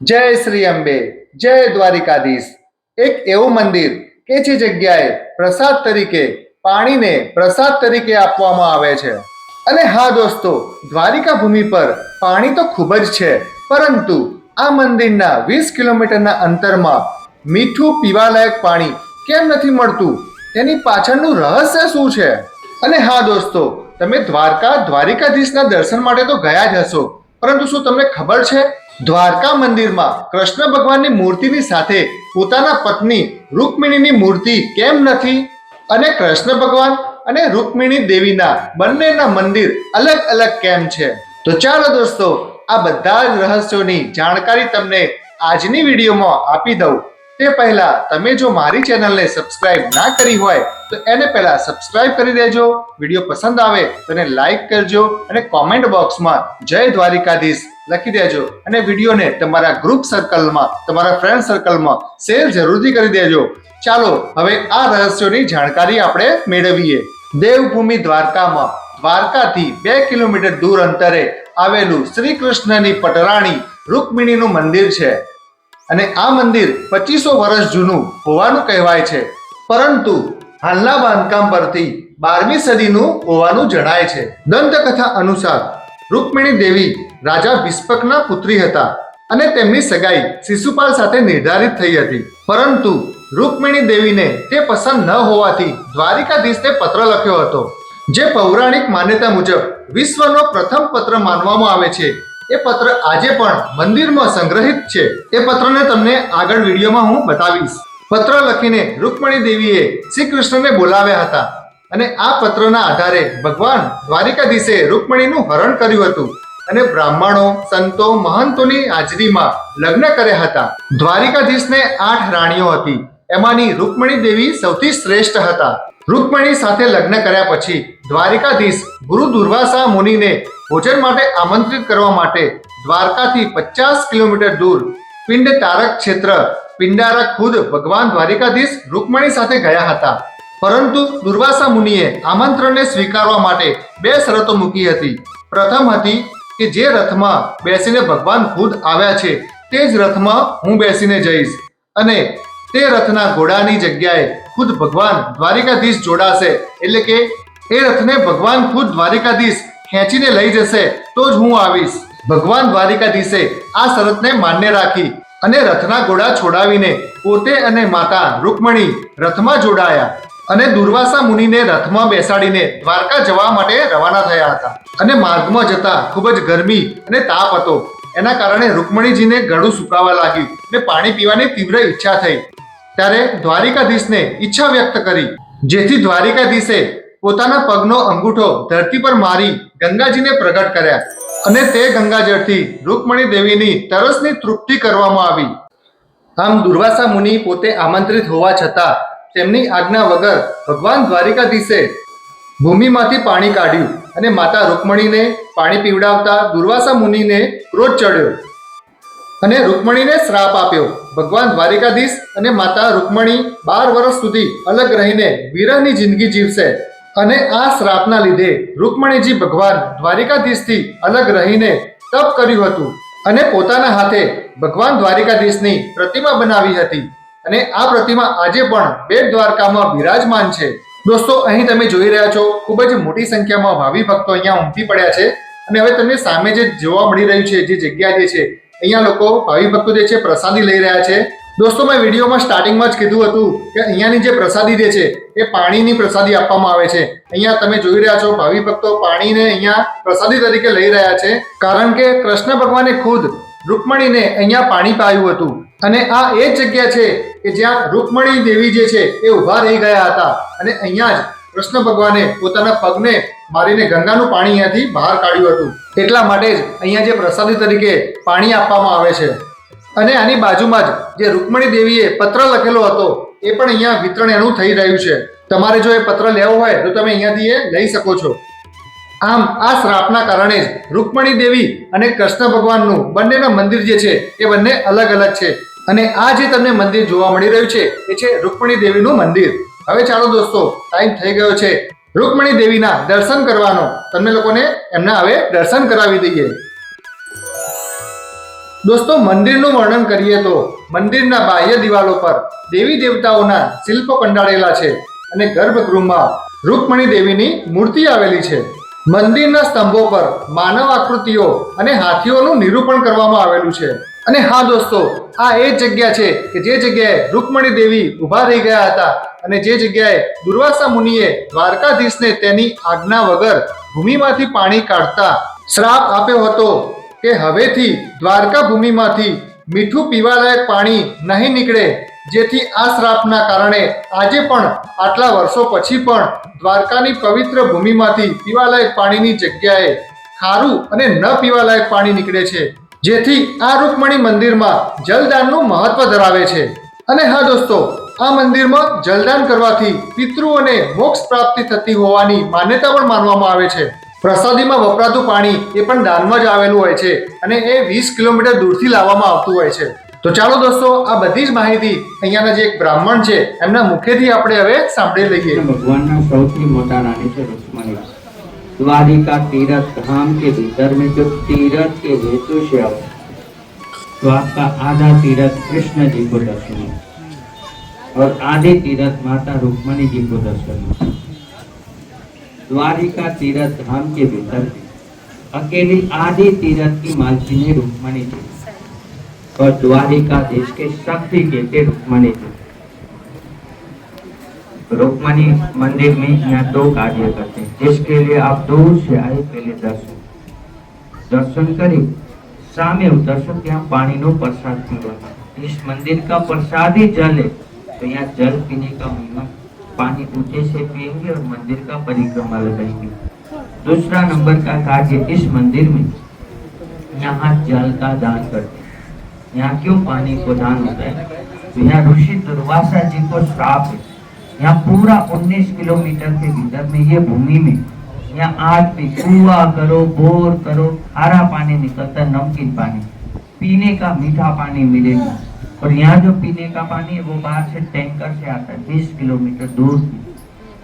જય શ્રી અંબે. જય દ્વારિકાધીશ. એક એવું મંદિર કે જે જગ્યાએ પ્રસાદ તરીકે, પાણીને પ્રસાદ તરીકે આપવામાં આવે છે. અને હા દોસ્તો, દ્વારિકા ભૂમિ પર પાણી તો ખૂબ જ છે, પરંતુ આ મંદિરના વીસ કિલોમીટરના અંતરમાં મીઠું પીવાલાયક પાણી કેમ નથી મળતું? તેની પાછળનું રહસ્ય શું છે? અને હા દોસ્તો, તમે દ્વારકા, દ્વારિકાધીશના દર્શન માટે તો ગયા જ હશો, પરંતુ શું તમને ખબર છે? દ્વારકા મંદિરમાં કૃષ્ણ ભગવાનની મૂર્તિની સાથે પોતાના પત્ની રૂકમિણીની મૂર્તિ કેમ નથી? અને કૃષ્ણ ભગવાન અને રૂકમિણી દેવીના બંનેના મંદિર અલગ અલગ કેમ છે? તો ચાલો દોસ્તો, આ બધા જ રહસ્યોની જાણકારી તમને આજની વિડીયોમાં આપી દઉં. તે પહેલા તમે જો મારી ચેનલને સબસ્ક્રાઇબ ના કરી હોય, તો એને પહેલા સબસ્ક્રાઇબ કરી દેજો, વીડિયો પસંદ આવે તો એને લાઈક કરજો અને કોમેન્ટ બોક્સમાં જય દ્વારિકાધીશ લખી દેજો અને વિડીયોને તમારા ગ્રુપ સર્કલમાં તમારા ફ્રેન્ડ સર્કલમાં શેર જરૂરથી કરી દેજો. ચાલો, હવે આ રહસ્યોની જાણકારી આપણે મેળવીએ. દેવભૂમિ દ્વારકામાં, દ્વારકાથી બે કિલોમીટર દૂર અંતરે આવેલું શ્રી કૃષ્ણની પટરાણી રૂકમિણીનું મંદિર છે. અને આ મંદિર પચીસો વર્ષ જૂનું હોવાનું કહેવાય છે. પરંતુ હાલના બાંધકામ પરથી બારમી સદીનું હોવાનું જણાય છે. દંતકથા અનુસાર રૂકમિણી દેવી રાજા વિસ્પકના પુત્રી હતા અને તેમની સગાઈ શિશુપાલ સાથે નિર્ધારિત થઈ હતી. પરંતુ રૂકમિણી દેવીને તે પસંદ ન હોવાથી દ્વારિકાધીશને પત્ર લખ્યો હતો, જે પૌરાણિક માન્યતા મુજબ વિશ્વનો પ્રથમ પત્ર માનવામાં આવે છે. એ પત્ર આજે પણ મંદિરમાં સંગ્રહિત છે. એ પત્રને તમને આગળ વિડીયોમાં હું બતાવીશ. પત્ર લખીને રૂકમણી દેવીએ શ્રી કૃષ્ણને બોલાવ્યા હતા અને આ પત્રના આધારે ભગવાન દ્વારિકાધીશે રૂકમણીનું હરણ કર્યું હતું અને બ્રાહ્મણો, સંતો, મહંતોની હાજરીમાં લગ્ન કર્યા હતા. દ્વારિકાધીશને આઠ રાણીઓ હતી. એમાંની રૂકમણી દેવી સૌથી શ્રેષ્ઠ હતા. રૂકમણી સાથે લગ્ન કર્યા પછી દ્વારિકાધીશ ગુરુ દુર્વાસા મુનિને ભોજન માટે આમંત્રિત કરવા માટે દ્વારકાથી પચાસ કિલોમીટર દૂર પિંડ તારક ક્ષેત્ર પિંડારક ખુદ ભગવાન દ્વારિકાધીશ રૂકમણી સાથે ગયા હતા. પરંતુ દુર્વાસા મુનિએ આમંત્રણને સ્વીકારવા માટે બે શરતો મૂકી હતી. પ્રથમ હતી કે જે રથમાં બેસીને ભગવાન ખુદ આવ્યા છે તે જ રથમાં હું બેસીને જઈશ અને તે રથના ઘોડાની જગ્યાએ ખુદ ભગવાન દ્વારિકાધીશ જોડાશે. એટલે કે એ રથને ભગવાન ખુદ દ્વારિકાધીશ ખેંચીને લઈ જશે, તો જ હું આવીશ. ભગવાન દ્વારિકાધીશે આ શરતને માન્ય રાખી અને રથના ઘોડા છોડાવીને પોતે અને માતા રૂકમણી રથમાં જોડાયા અને દુર્વાસા મુનિને રથમાં બેસાડીને દ્વારકા જવા માટે રવાના થયા હતા. અને માર્ગમાં જતા ખૂબ જ ગરમી અને તાપ હતો. એના કારણે રૂકમણીજીને ગળું સુકાવા લાગ્યું ને પાણી પીવાની તીવ્ર ઈચ્છા થઈ. ત્યારે દ્વારિકાધીશને ઈચ્છા વ્યક્ત કરી, જેથી દ્વારિકાધીશે પોતાના પગનો અંગૂઠો ધરતી પર મારી ગંગાજીને પ્રગટ કર્યા અને તે ગંગાજળથી રૂકમણી દેવીની તરસની તૃપ્તિ કરવામાં આવી. આમ દુર્વાસા મુનિ પોતે આમંત્રિત હોવા છતાં તેમની આજ્ઞા વગર ભગવાન દ્વારિકાધીશે ભૂમિમાંથી પાણી કાઢ્યું અને માતા રૂકમણીને પાણી પીવડાવતા દુર્વાસા મુનિને ક્રોધ ચડ્યો. અને રૂકમણીને શ્રાપ આપ્યો. ભગવાન દ્વારિકાધીશ અને માતા રૂકમણી બાર વર્ષ સુધી અલગ રહીને વિરહની જિંદગી જીવશે અને આ શ્રાપના લીધે રૂકમણીજી ભગવાન દ્વારિકાધીશથી અલગ રહીને તપ કર્યું હતું અને પોતાના હાથે ભગવાન દ્વારિકાધીશની પ્રતિમા બનાવી હતી. અને આ પ્રતિમા આજે પણ બેટ દ્વારકામાં બિરાજમાન છે. દોસ્તો, અહીં તમે જોઈ રહ્યા છો, ખૂબ જ મોટી સંખ્યામાં ભાવિ ભક્તો અહીંયા ઉમટી પડ્યા છે. અને હવે તમને સામે જે જોવા મળી રહ્યું છે, જે જગ્યા જે છે અહીંયા લોકો ભાવિ ભક્તો જે છે, પ્રસાદી લઈ રહ્યા છે. દોસ્તો, મેં વિડીયોમાં સ્ટાર્ટિંગમાં જ કીધું હતું કે અહીંયાની જે પ્રસાદી જે છે, એ પાણીની પ્રસાદી આપવામાં આવે છે. અહીંયા તમે જોઈ રહ્યા છો, ભાવિ ભક્તો પાણીને અહીંયા પ્રસાદી તરીકે લઈ રહ્યા છે. કારણ કે કૃષ્ણ ભગવાને ખુદ રૂકમણીને અહીંયા પાણી પાયું હતું. અને આ એ જગ્યા છે કે જ્યાં રૂકમણી દેવી જે છે, એ ઊભા રહી ગયા હતા. અને અહીંયા જ કૃષ્ણ ભગવાને પોતાના પગને મારીને ગંગાનું પાણી અહીંયાથી બહાર કાઢ્યું હતું. એટલા માટે જ અહીંયા જે પ્રસાદી તરીકે પાણી આપવામાં આવે છે. અને આની બાજુમાં જ જે રૂકમણી દેવીએ પત્ર લખેલો હતો, એ પણ અહીંયા વિતરણ એનું થઈ રહ્યું છે. તમારે જો એ પત્ર લેવો હોય, તો તમે અહીંયાથી એ લઈ શકો છો. આમ, આ શ્રાપના કારણે જ રૂકમણી દેવી અને કૃષ્ણ ભગવાનનું બંનેના મંદિર જે છે, એ બંને અલગ અલગ છે. અને આ જે તમને મંદિર જોવા મળી રહ્યું છે, એ છે રૂકમણી દેવીનું મંદિર. હવે ચાલો દોસ્તો ટાઈમ થઈ ગયો છે. રૂકમણી દેવીના દર્શન કરવાનો. તમને લોકોને એમના હવે દર્શન કરાવી દઈએ. દોસ્તો, મંદિરનું વર્ણન કરીએ તો મંદિરના બાહ્ય દિવાલો પર દેવી દેવતાઓના શિલ્પ કંડાળેલા છે અને ગર્ભગૃહમાં રૂકમણી દેવીની મૂર્તિ આવેલી છે. મંદિરના સ્તંભો પર માનવ આકૃતિઓ અને હાથીઓનું નિરૂપણ કરવામાં આવેલું છે. અને હા દોસ્તો, આ એ જગ્યા છે કે જે જગ્યાએ રૂકમણી દેવી ઊભા રહી ગયા હતા. અને જે જગ્યાએ દુર્વાસા મુનિએ દ્વારકાધીશને તેની આજ્ઞા વગર ભૂમિમાંથી પાણી કાઢતા શ્રાપ આપ્યો હતો કે હવેથી દ્વારકા ભૂમિમાંથી મીઠું પીવાલાયક પાણી નહીં નીકળે, જેથી આ શ્રાપના કારણે આજે પણ આટલા વર્ષો પછી પણ દ્વારકાની પવિત્ર ભૂમિમાંથી પીવાલાયક પાણીની જગ્યાએ ખારું અને ન પીવાલાયક પાણી નીકળે છે, જેથી આ રૂકમણી મંદિરમાં જલદાનનું મહત્વ ધરાવે છે. અને હા દોસ્તો આ મંદિરમાં જલદાન કરવાથી પિતૃઓને મોક્ષ પ્રાપ્તિ થતી હોવાની માન્યતા પણ માનવામાં આવે છે. પ્રસાદીમાં વપરાતું પાણી એ પણ દાનમાં જ આવેલું હોય છે અને એ વીસ કિલોમીટર દૂરથી લાવવામાં આવતું હોય છે. તો ચાલો દોસ્તો, આ બધી જ માહિતી અહીંયાના જે એક બ્રાહ્મણ છે, એમના મુખેથી આપણે હવે સાંભળી લઈએ. ભગવાનના સૌથી મોટા નાની છે રુક્મણી. દ્વારિકા તીરથ ધામ કે ભીતર મેં જો તીરથ કે વેતુ છે દ્વારકા આધા તીરથ કૃષ્ણ કો લક્ષ્મી और आधे तीरथ माता रुक्मणी जी को दर्शन है द्वारिका तीरथ धाम के भीतर में अकेली आधी तीरथ की मालकिनी रुक्मणी जी और द्वारिका देश के शक्ति के थे रुक्मणी जी रुक्मणी मंदिर में यहाँ दो कार्य करते हैं जिसके लिए आप दूर से आए पहले दर्शन दर्शन કરી સામે ઉતરશો ત્યાં પાણીનો પ્રસાદ પીવાનો इस मंदिर का प्रसाद ही जल है तो यहाँ जल पीने का महिमा पानी ऊँचे से पिएँगे और मंदिर का परिक्रमा लगाएँगे। दूसरा नंबर का कार्य इस मंदिर में, यहाँ जल का दान करते हैं। यहाँ क्यों पानी को दान होता है? तो यहाँ ऋषि दुर्वासा जी को श्राप है। यहाँ पूरा 19 किलोमीटर के भीतर में ये भूमि में, यहाँ आज भी कुआ करो, बोर करो, हरा पानी निकलता है, नमकीन पानी। पीने का मीठा पानी मिलेगा। और यहाँ जो पीने का पानी है, वो बाहर से टैंकर से आता है, बीस किलोमीटर दूर से।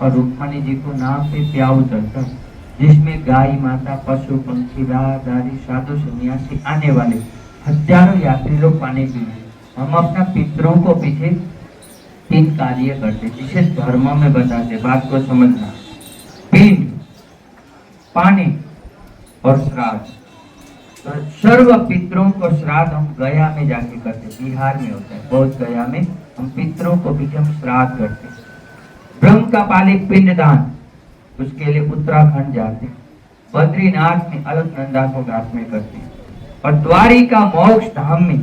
और रुक्मणी जी को नाव पे प्याऊ चलता है, जिसमें गाय, माता, पशु, पंछी, राहदारी, साधु, सन्यासी, आने वाले हज़ारों यात्री लोग पानी पीने। हम अपना पितरों को पीछे तीन कार्य करते जिसे धर्म में बताते बात को समझना। पिंड पानी और श्राद्ध। सर्व पितरों को श्राद्ध हम गया में जाके करते बिहार में होता है, बौद्ध गया में हम पितरों को पीछे हम श्राद्ध करते ब्रह्म का पालिक पिंड दान उसके लिए उत्तराखंड जाते बद्रीनाथ में अलकनंदा को घाट में करते हैं। और द्वारिका मोक्ष धाम में,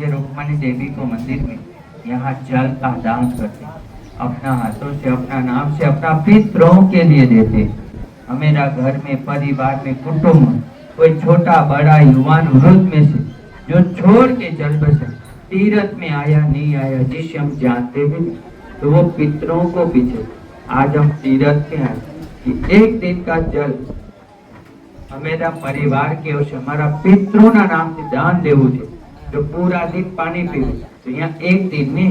ये रुक्मणी देवी को मंदिर में, यहाँ जल का दान करते अपना हाथों से, अपना नाम से, अपना पितरों के लिए देते हमेरा घर में, परिवार में, कुटुंब में कोई छोटा, बड़ा, युवान वृद्ध में से, जो छोड़ के जल बसे, तीरथ में आया, नहीं आया, जिसे हम जानते भी तो वो पितरों को पीछे। आज हम तीरथ के हैं, कि एक दिन का जल, हमेरा परिवार के और हमारा पितरों ना नाम से दान છે जो पूरा दिन पानी पीवे तो यहाँ एक दिन में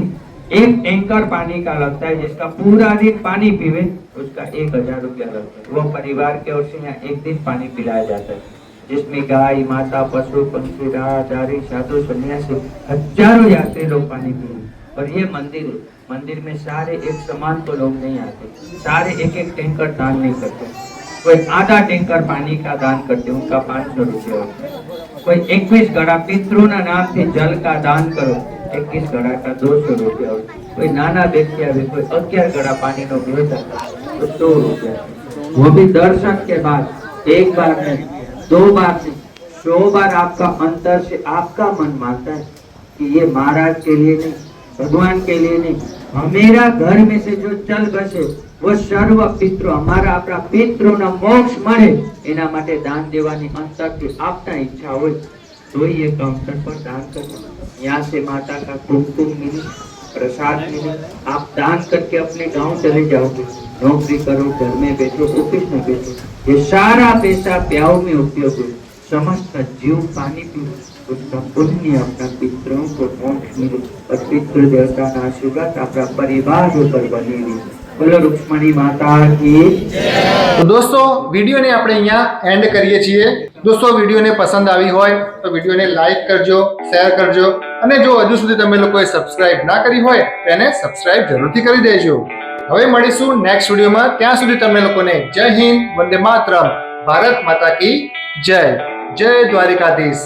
एक टैंकर पानी का लगता है, जिसका पूरा दिन पानी पीवे, उसका एक हज़ार रुपया लगता है। वो परिवार की ओर से यहाँ एक दिन पानी पिलाया जाता है। जिसमें गाय, माता, पशु, पंछी, राहदारी, साधु, सन्यासी, हज़ारों यात्री लोग पानी पीवे और ये मंदिर मंदिर में सारे एक समान तो लोग नहीं आते। सारे एक एक टैंकर दान नहीं करते। कोई आधा टैंकर पानी का दान करते, उनका पाँच सौ रुपये कोई इक्कीस घड़ा पितरों ना नाम से जल का दान करो, इक्कीस घड़ा का दो सौ रुपया कोई नाना व्यक्ति आवे, कोई अग्यार घड़ा पानी नो भेज तो सौ रुपया वो भी दर्शन के बाद एक बार नहीं दो बार नहीं सौ बार आपका अंतर से आपका मन मानता है कि ये महाराज के लिए नहीं भगवान के लिए नहीं हमेरा घर में से जो चल बसे वो સર્વ પિતૃ અમારા આપણા પિતૃનો મોક્ષ મળે એના માટે દાન દેવાની અંતરથી આપતા ઈચ્છા હોય તો ये काउंटर पर दान करना यहाँ से माता का कुमकुम मिले प्रसाद मिले आप दान करके अपने गांव चले जाओगे नौकरी करो घर में बैठो ऑफिस में बैठो ये सारा पैसा प्याऊ में उपयोग हो समस्त जीव पानी पी उसका पुण्य अपना पितरों को मोक्ष मिले और पितृ देवता का आशीर्वाद अपना परिवार ऊपर बनी रहे બોલો રૂક્ષ્મણી માતા કી તો દોસ્તો વિડીયોને આપણે અહીંયા એન્ડ કરીએ છીએ દોસ્તો વિડીયોને પસંદ આવી હોય તો વિડીયોને લાઈક કરજો શેર કરજો અને જો હજુ સુધી તમે લોકોએ સબસ્ક્રાઇબ ના કરી હોય તો એને સબસ્ક્રાઇબ જરૂરથી કરી દેજો હવે મળીશું નેક્સ્ટ વિડીયોમાં. ત્યાં સુધી તમે લોકોને જય હિન્દ, વંદે માતરમ. ભારત માતા કી જય. જય દ્વારિકાધીશ.